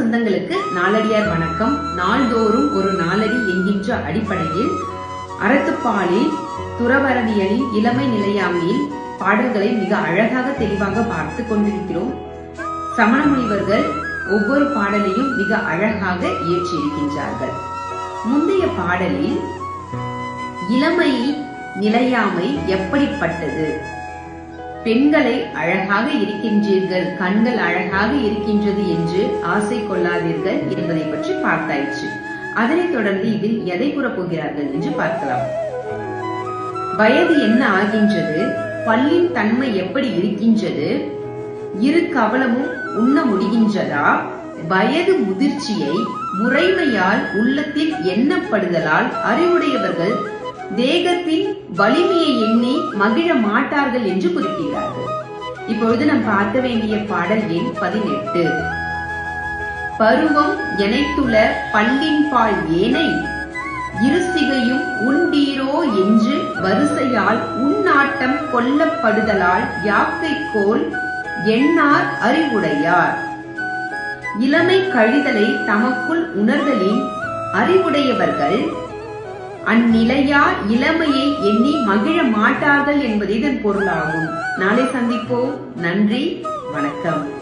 சொந்தங்களுக்கு நாளடியார் வணக்கம். நாள்தோறும் ஒரு நாளடி என்கின்ற அடிப்படையில் அறத்துப்பாலில் துறவரவியலின் இளமை நிலையாமையில் பாடல்களை மிக அழகாக தெளிவாக பார்த்து கொண்டிருக்கிறோம். சமண முனிவர்கள் ஒவ்வொரு பாடலையும் மிக அழகாக இயற்றியிருக்கின்றார்கள். முந்தைய பாடலில் இளமை நிலையாமை எப்படிப்பட்டது? பெண்களை அழகாக இருக்கின்றீர்கள் கண்கள் அழகாக இருக்கின்றது என்று ஆசை கொள்ளாதீர்கள் என்பதை பற்றி பார்த்தாயிற்று. அதனைத் தொடர்ந்து இதில் எதை கூறப் போகிறார்கள் என்று பார்க்கலாம். வயது என்ன ஆகின்றது பல்லின் தன்மை எப்படி இருக்கின்றது இரு கவலமும் உண்ண முடிகின்றதா வயது முதிர்ச்சியை முறைமையால் உள்ளத்தில் எண்ணப்படுதலால் அறிவுடையவர்கள் தேகத்தின் வலிமையை எண்ணி மகிழ மாட்டார்கள் என்று குறிப்பிடுகிறார்கள் இப்பொழுது நாம் பார்க்க வேண்டிய பாடல் எண் பதினெட்டு. பருவம் எனைத்துள பல்லின் பால் ஏனை இருசிகையும் உண்டீரோ என்று வரிசையால் உன்னாட்டம் கொல்லப்படுதலால் யாக்கை கோல் எண்ணார் அறிவுடையார். இளமை கழிதலை தமக்குள் உணர்தலின் அறிவுடையவர்கள் அந்நிலையா இளமையை எண்ணி மகிழ மாட்டார்கள் என்பதே இதன் பொருளாகும். நாளை சந்திப்போம். நன்றி. வணக்கம்.